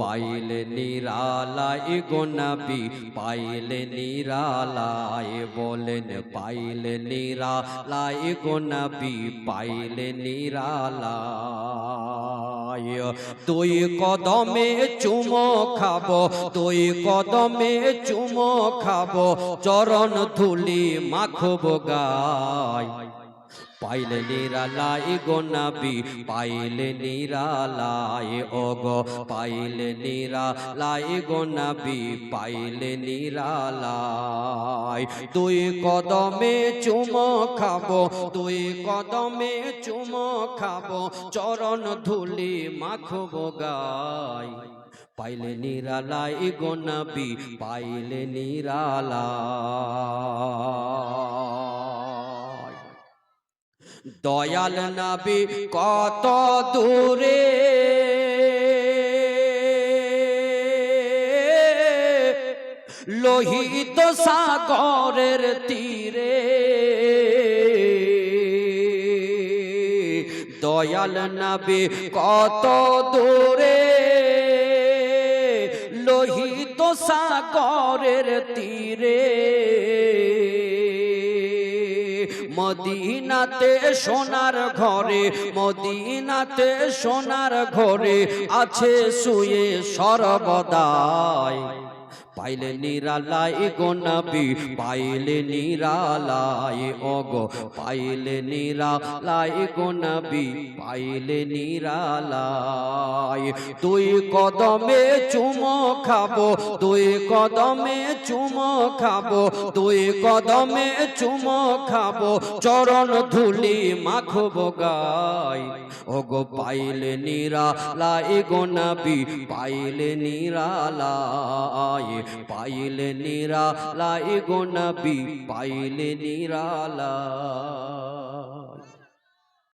পাইলে নিরালায় গো নবী, পাইলে নিরালায় বলেন, পাইলে নিরালায় গো নবী, পাইলে নিরালায়। তুই কদমে চুমো খাব তুই কদমে চুমো খাব, চরণ ধুলি মাখবো গায়। পাইলে নিরালাই গো নবী, পাইলে নিরালাই ও গো পাইলে নিরালাই গো নবী, পাইলে নিরালাই তুই কদমে চুমো খাব তুই কদমে চুমো খাব, চরণ ধুলি মাখবো গায় পাইলে নিরালাই গো নবী, পাইলে নিরালাই দয়াল নবী কত দূরে লোহিত সাগরের তীরে। দয়াল নবী কত দূরে লোহিত সাগরের তীরে। মদিনাতে সোনার ঘরে মদিনাতে সোনার ঘরে আছে শুয়ে সর্বদাই। পাইলে নিরালাই গো নবী, পাইলে নিরালাই ও গো পাইলে নিরালাই গো নবী, পাইলে নিরালাই তুই কদমে চুমো খাব তুই কদমে চুমো খাব তুই কদমে চুমো খাব, চরণ ধুলি মাখবো গাই। ও গো পাইলে নিরালাই গো নবী, পাইলে নিরালাই পাইলে নিরালাই গো নবী পাইলে নিরালাই